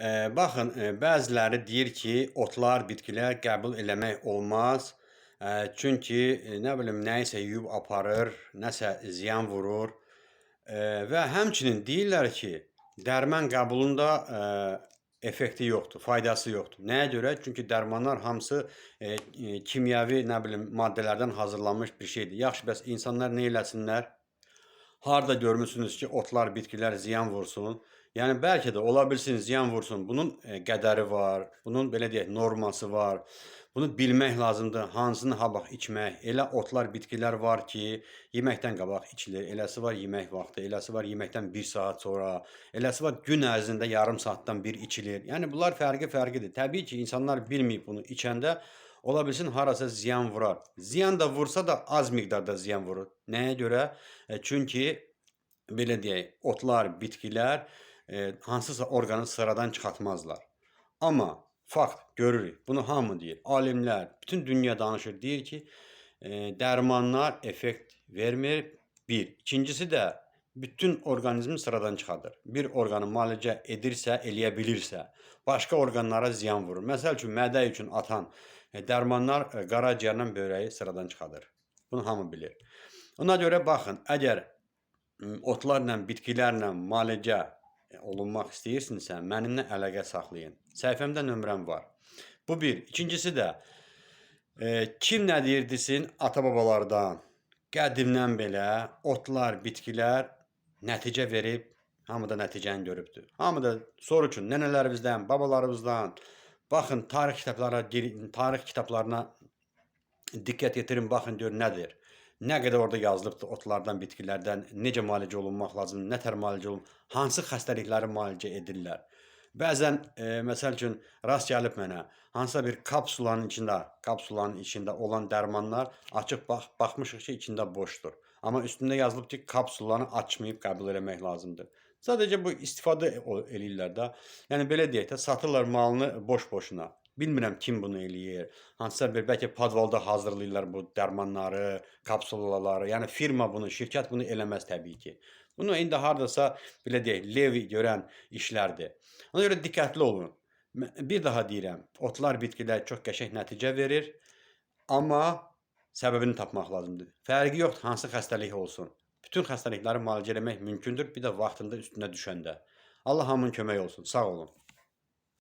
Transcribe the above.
Eee, baxın, eee, bəziləri deyir ki, otlar, bitkilər qəbul eləmək olmaz. Eee, çünki, eee, nə bilim, nəyisə yuyub aparır, nəsə ziyan vurur. Eee, və həmçinin deyirlər ki, dərman qəbulunda, eee, effekti yoxdur, faydası yoxdur. Nəyə görə? Çünki dərmanlar hamısı, eee, eee, kimyəvi, nə bilim, maddələrdən hazırlanmış bir şeydir. Yaxşı, bəs insanlar nə eləsinlər? Harda görmüsünüz ki, otlar, bitkilər ziyan vursun? Yəni bəlkə də ola ziyan vursun. Bunun, qədəri var, bunun belə deyək, norması var. Bunu bilmək lazımdır. Hansını ha vaxt içmək. Elə otlar, bitkilər var ki, yeməkdən qabaq içilir. Eləsi var yemək vaxtı, eləsi var yeməkdən 1 saat sonra, eləsi var gün ərzində yarım saatdan bir içilir. Yəni bunlar fərqli-fərqlidir. Təbii ki, insanlar bilməyib bunu içəndə ola bilsin harasa ziyan vurar. Ziyan da vursa da az miqdarda ziyan vurur. Nəyə görə? Eee, çünki belə deyək, otlar, bitkilər, eee, hansısa orqanı sıradan çıxartmazlar. Amma fakt görürük. Bunu hamı deyir. Alimlər, bütün dünya danışır. Deyir ki, eee, dərmanlar effekt vermir. 1. İkincisi də bütün orqanizmi sıradan çıxardır. Bir orqanı müalicə edirsə, eləyə bilirsə, başqa orqanlara ziyan vurur. Məsəl üçün, mədə üçün atan, eee, dərmanlar, eee, qaraciyərlə böyrəyi sıradan çıxardır. Bunu hamı bilir. Ona görə baxın, əgər, otlarla, bitkilərlə müalicə, eee, olunmaq istəyirsinizsə, mənimlə əlaqə saxlayın. Səhifəmdə nömrəm var. Bu 1. İkincisi də, eee, kim nə deyir ata-babalardan qədimdən belə otlar, bitkilər nəticə verib, hamı da nəticəni görübdür. Hamı da soruşun nənələrimizdən, babalarımızdan. Baxın, tarix kitablara tarix kitablarına diqqət yetirin, baxın gör nədir? Nə qədər orada yazılıbdır otlardan, bitkilərdən, necə müalicə olunmaq lazımdır, nətər müalicə olun, hansı xəstəlikləri müalicə edirlər. Bəzən, eee, məsəl üçün rast gəlib mənə, hansısa bir kapsulanın içində, kapsulanın içində olan dərmanlar açıb bax baxmışıq ki, içində boşdur. Amma üstündə yazılıb ki, kapsulanı açmayıb qəbul eləmək lazımdır. Sadəcə bu istifadə eləyirlər də. Yəni belə deyək də, satırlar malını boş-boşuna. Bilmirəm kim bunu eləyir. Hansısa bir bəlkə podvalda hazırlayırlar bu dərmanları, kapsulaları. Yəni firma bunu, şirkət bunu eləməz təbii ki. Bunu indi hardasa belə deyək, Levi görən işlərdir. Ona görə diqqətli olun. Bir daha deyirəm, otlar, bitkilər çox qəşəng nəticə verir, amma səbəbini tapmaq lazımdır. Fərqi yoxdur hansı xəstəlik olsun. Bütün xəstəlikləri müalicə eləmək mümkündür, bir də vaxtında üstünə düşəndə. Allah hamının köməyi olsun. Sağ olun.